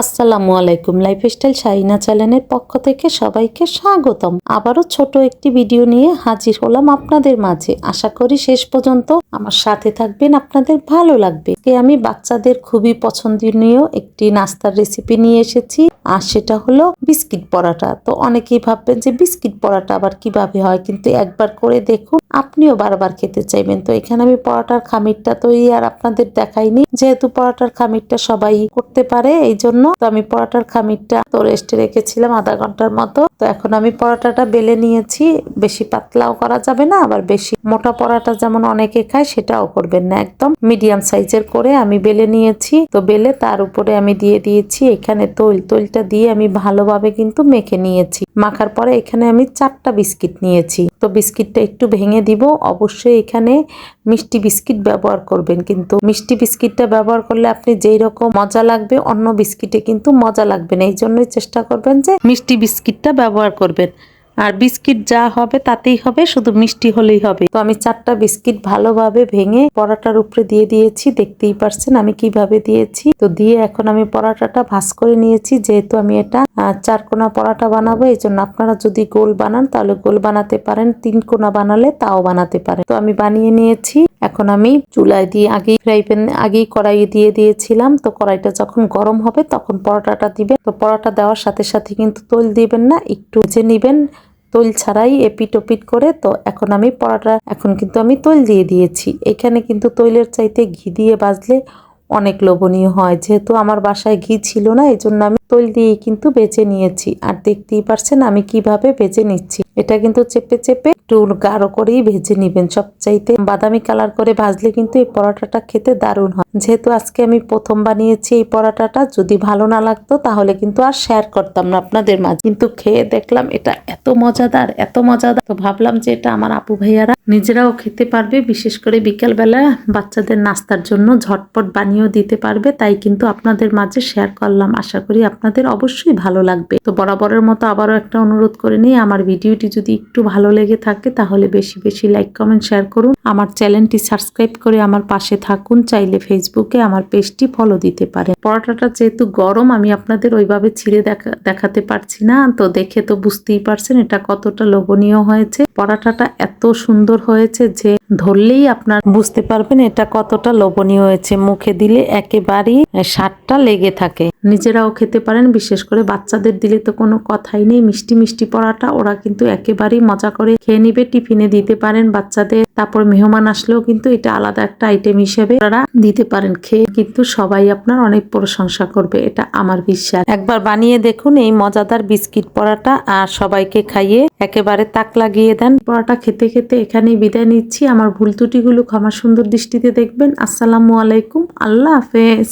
আসসালামু আলাইকুম লাইফস্টাইল শাহিনা চ্যানেলের পক্ষ থেকে সবাইকে স্বাগতম। আবারও ছোট একটি ভিডিও নিয়ে হাজির হলাম আপনাদের মাঝে। আশা করি শেষ পর্যন্ত আমার সাথে থাকবেন, আপনাদের ভালো লাগবে। আমি বাচ্চাদের খুবই পছন্দনীয় একটি নাস্তার রেসিপি নিয়ে এসেছি, আর সেটা হলো বিস্কিট পরাটা। তো অনেকেই ভাববেন যে বিস্কিট পরাটা আবার কীভাবে হয়, কিন্তু একবার করে দেখুন, আপনিও বারবার খেতে চাইবেন। তো এখানে আমি পরাটার খামিরটা তৈরি আর আপনাদের দেখাইনি। যেহেতু পরাটার খামিরটা সবাই করতে পারে, এই জন্য তো আমি পরাটার খামিরটা তো রেস্টে রেখেছিলাম আধা ঘণ্টার মতো। তো এখন আমি পরাটাটা বেলে নিয়েছি। বেশি পাতলাও করা যাবে না, আবার বেশি মোটা পরাটা যেমন অনেকে খায় সেটাও করবেন না একদম। মিডিয়াম সাইজের করে আমি বেলে নিয়েছি। তো বেলে তার উপরে আমি দিয়ে দিয়েছি এখানে তৈল। তৈলটা দিয়ে আমি ভালোভাবে কিন্তু মেখে নিয়েছি। মাখার পরে এখানে আমি চারটা বিস্কিট নিয়েছি। তো বিস্কিটটা একটু ভেঙে দিব। অবশ্যই এখানে মিষ্টি বিস্কিট ব্যবহার করবেন কিন্তু। মিষ্টি বিস্কিটটা ব্যবহার করলে আপনি যেই রকম মজা লাগবে, অন্য বিস্কিটে কিন্তু মজা লাগবে না। এই জন্যই চেষ্টা করবেন যে মিষ্টি বিস্কিটটা ব্যবহার করবেন। আর বিস্কিট যা হবে তাতেই হবে, শুধু মিষ্টি হলেই হবে। তো আমি চারটা বিস্কিট ভালোভাবে ভেঙে পরাটার উপরে দিয়ে দিয়েছি, দেখতেই পারছেন আমি কীভাবে দিয়েছি। তো দিয়ে এখন আমি পরাটাটা ভাজ করে নিয়েছি, যেহেতু আমি এটা চার কোনা পরাটা বানাবো এই জন্য আপনারা যদি গোল বানান তাহলে গোল বানাতে পারেন তিন কোনা বানালে তাও বানাতে পারেন। তো আমি বানিয়ে নিয়েছি, এখন আমি চুলায় দিয়ে আগেই ফ্রাই প্যান, আগেই কড়াই দিয়ে দিয়েছিলাম। তো কড়াইটা যখন গরম হবে তখন পরোটাটা দিবেন। তো পরোটা দেওয়ার সাথে সাথে কিন্তু তৈল দিবেন না, একটু ভেজে নিবেন। তৈল ছাড়াই এপিট ওপিট করে, তো এখন আমি পরোটা এখন কিন্তু আমি তৈল দিয়ে দিয়েছি। এখানে কিন্তু তৈলের চাইতে ঘি দিয়ে বাজলে অনেক লোভনীয় হয়। যেহেতু আমার বাসায় ঘি ছিল না এই জন্য আমি তৈল দিয়ে কিন্তু বেজে নিয়েছি। আর দেখতেই পারছেন আমি কীভাবে বেজে নিচ্ছি। এটা কিন্তু চেপে চেপে একটু গাঢ় করেই ভেজে নিবেন। সবচাইতে বাদামি কালার করে ভাজলে কিন্তু এই পরোটাটা খেতে দারুণ হয়। যেহেতু আজকে আমি প্রথম বানিয়েছি এই পরোটাটা, যদি ভালো না লাগতো তাহলে কিন্তু আর শেয়ার করতাম না আপনাদের মাঝে। কিন্তু খেয়ে দেখলাম এটা এত মজাদার এত মজাদার। তো ভাবলাম যে এটা আমার আপু ভাইয়ারা নিজেরাও খেতে পারবে, বিশেষ করে বিকেলবেলা বাচ্চাদের নাস্তার জন্য ঝটপট বানিয়েও দিতে পারবে। তাই কিন্তু আপনাদের মাঝে শেয়ার করলাম। আশা করি আপনাদের অবশ্যই ভালো লাগবে। তো বরাবরের মতো আবারও একটা অনুরোধ করে নিই, আমার ভিডিওটি যদি একটু ভালো লেগে থাকে তাহলে বেশি বেশি লাইক কমেন্ট শেয়ার করুন। আমার চ্যানেলটি সাবস্ক্রাইব করে আমার পাশে থাকুন, চাইলে ফেসবুকে আমার পেজটি ফলো দিতে পারেন। পরোটাটা যেহেতু গরম, আমি আপনাদের ওইভাবে ছিঁড়ে দেখা, দেখাতে পারছি না। তো দেখে তো বুঝতেই পারছেন এটা কতটা লোভনীয় হয়েছে। পরোটাটা এত সুন্দর হয়েছে যে ধরলেই আপনার বুঝতে পারবেন এটা কতটা লোভনীয় হয়েছে। মুখে দিলে একেবারেই স্বাদটা লেগে থাকে। নিজেরাও খেতে পারেন, বিশেষ করে বাচ্চাদের দিলে তো কোনো কথাই নেই। মিষ্টি মিষ্টি পরাটা ওরা কিন্তু একেবারেই মজা করে খেয়ে নিবে, টিফিনে দিতে পারেন বাচ্চাদের। তারপর মেহমান আসলেও কিন্তু এটা আলাদা একটা আইটেম হিসেবে তারা দিতে পারেন। খেয়ে কিন্তু সবাই আপনার অনেক প্রশংসা করবে, এটা আমার বিশ্বাস। একবার বানিয়ে দেখুন এই মজাদার বিস্কিট পরাটা আর সবাইকে খাইয়ে একেবারে তাক লাগিয়ে দেন। পরাটা খেতে খেতে এখানেই বিদায় নিচ্ছি। আমার ভুল ত্রুটিগুলো ক্ষমা সুন্দর দৃষ্টিতে দেখবেন। আসসালামু আলাইকুম। আল্লাহ হাফেজ।